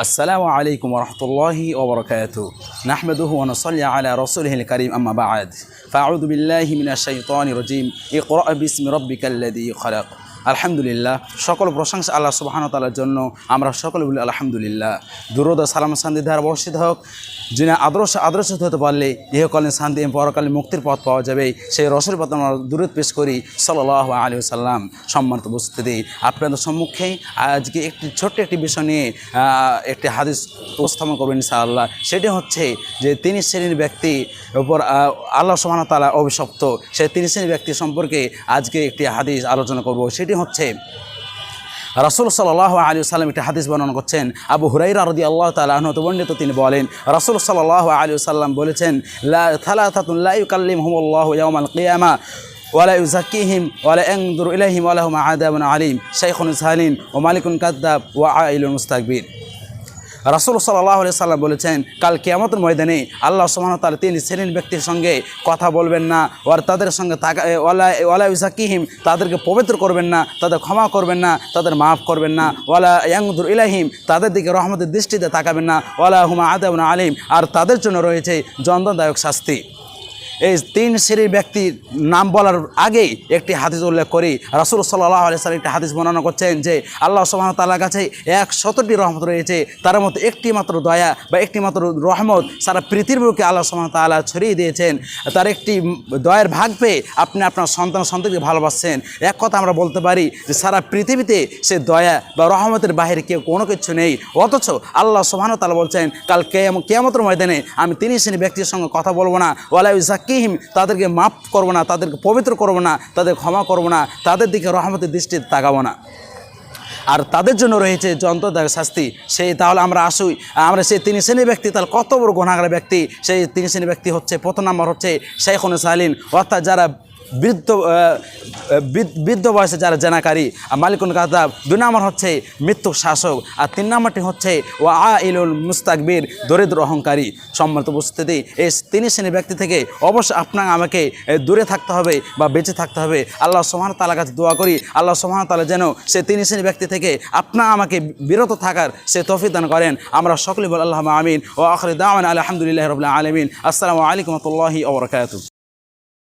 السلام عليكم ورحمة الله وبركاته. نحمده ونصلي على رسوله الكريم أما بعد. فأعوذ بالله من الشيطان الرجيم. اقرأ باسم ربك الذي خلق. আলহামদুলিল্লাহ, সকল প্রশংসা আল্লাহ সুবাহান তালার জন্য। আমরা সকলে বলি আলহামদুলিল্লাহ। দুরুদ সালাম শান্তি ধারা বর্ষিত হোক, যিনি আদর্শ আদর্শ হতে পারলে ইহকালীন শান্তি এবং পরকালীন মুক্তির পথ পাওয়া যাবে। সেই রসের পথ আমরা দূরত পেশ করি সাল্লাহ আলী সাল্লাম সম্মানিত উপস্থিতি, আপনাদের সম্মুখে আজকে একটি ছোট্ট একটি বিষয় নিয়ে একটি হাদিস উপস্থাপন করবেন ইনশাআল্লাহ। সেটি হচ্ছে যে তিনি শ্রেণির ব্যক্তি উপর আল্লাহ সুবহান তালা অভিশপ্ত। সেই তিনি শ্রেণির ব্যক্তি সম্পর্কে আজকে একটি হাদিস আলোচনা করব। সেটি হচ্ছে, রাসুল সাল্লাহ আলী সাল্লাম একটি হাদিস বর্ণনা করছেন। আবু হুরাইরা রদি আল্লাহ তালাহন তিনি বলেন, রাসুল সাল্লাহ আলী সাল্লাম বলেছেন, লা থালাথাতুল্লাহ কাল্লিম হুমল্লাহ ইয়ামাল কিয়ামা ওয়ালা ইউজাকিহিম ওয়ালা এংদুর ইলাহিম ওয়ালাহুম আদাবন আলিম। শেখুন সালিন ও মালিকুন কাদ্দাব ওয়া আইলুল মুস্তাকবির। রাসুল সাল্লাহ সাল্লাম বলেছেন, কাল কেয়ামতের ময়দানে আল্লাহ সুবাহতাল তিনি শ্রেণির ব্যক্তির সঙ্গে কথা বলবেন না ওর তাদের সঙ্গে তাকা ওয়ালা ওয়ালা ইসাকিহিম তাদেরকে পবিত্র করবেন না, তাদের ক্ষমা করবেন না, তাদের মাফ করবেন না, ওয়ালা ইয়াংদুর ইলাহিম তাদের দিকে রহমতের দৃষ্টিতে তাকাবেন না, ওয়ালা হুমা আদাবন আলিম, আর তাদের জন্য রয়েছে যন্ত্রদায়ক শাস্তি। এই তিন শ্রেণির ব্যক্তির নাম বলার আগেই একটি হাদিস উল্লেখ করি। রাসুল সাল্লাহ আলি সাল্লাম একটি হাদিস বর্ণনা করছেন যে, আল্লাহ সুবাহ তাল্লার কাছে এক শতটি রহমত রয়েছে। তার মধ্যে একটি মাত্র দয়া বা একটি মাত্র রহমত সারা পৃথিবীর বুকে আল্লাহ সুবাহ তাল্লাহ ছড়িয়ে দিয়েছেন। তার একটি দয়ের ভাগ পেয়ে আপনি আপনার সন্তান সন্তানকে ভালোবাসছেন। এক কথা আমরা বলতে পারি যে, সারা পৃথিবীতে সে দয়া বা রহমতের বাহিরে কেউ কোনো কিছু নেই। অথচ আল্লাহ সুবাহ তাল্লাহ বলছেন, কাল কেয়াম, কেয়ামতের ময়দানে আমি তিনি শ্রেণি ব্যক্তির সঙ্গে কথা বলব না। ওয়ালাই জাকিহিম তাদেরকে মাফ করব না, তাদেরকে পবিত্র করব না, তাদের ক্ষমা করব না, তাদের দিকে রহমতের দৃষ্টি তাকাবো না। আর তাদের জন্য রয়েছে যন্ত্রদায়ক শাস্তি, সেই তাহলে আমরা আসুই। আমরা সেই তিনি শ্রেণি ব্যক্তি, তাহলে কত বড় গোনাগার ব্যক্তি, সেই তিনি শ্রেণি ব্যক্তি হচ্ছে, প্রথম নম্বর হচ্ছে শেখুন সালিন অর্থাৎ যারা বৃদ্ধ বৃদ্ধ- বয়সে যারা জেনাকারী, আর মালিকুন কাতাব, দুই নম্বর হচ্ছে মৃত্যু শাসক, আর তিন নম্বরটি হচ্ছে ও আ ইলুল মুস্তাকবির, দরিদ্র অহংকারী। সম্মানিত উপস্থিতি, এই তিনি শ্রেণির ব্যক্তি থেকে অবশ্যই আপনার আমাকে দূরে থাকতে হবে বা বেঁচে থাকতে হবে। আল্লাহ সোহান তালার কাছে দোয়া করি, আল্লাহ সোহান তালা যেন সে তিনি শ্রেণির ব্যক্তি থেকে আপনা আমাকে বিরত থাকার সে তফিক দান করেন। আমরা সকলে বল আল্লাহ আমিন ও আখরি দাওয়ান আলহামদুলিল্লাহ রবিল্লা আলমিন। আসসালামু আলাইকুম রহমতুল্লাহি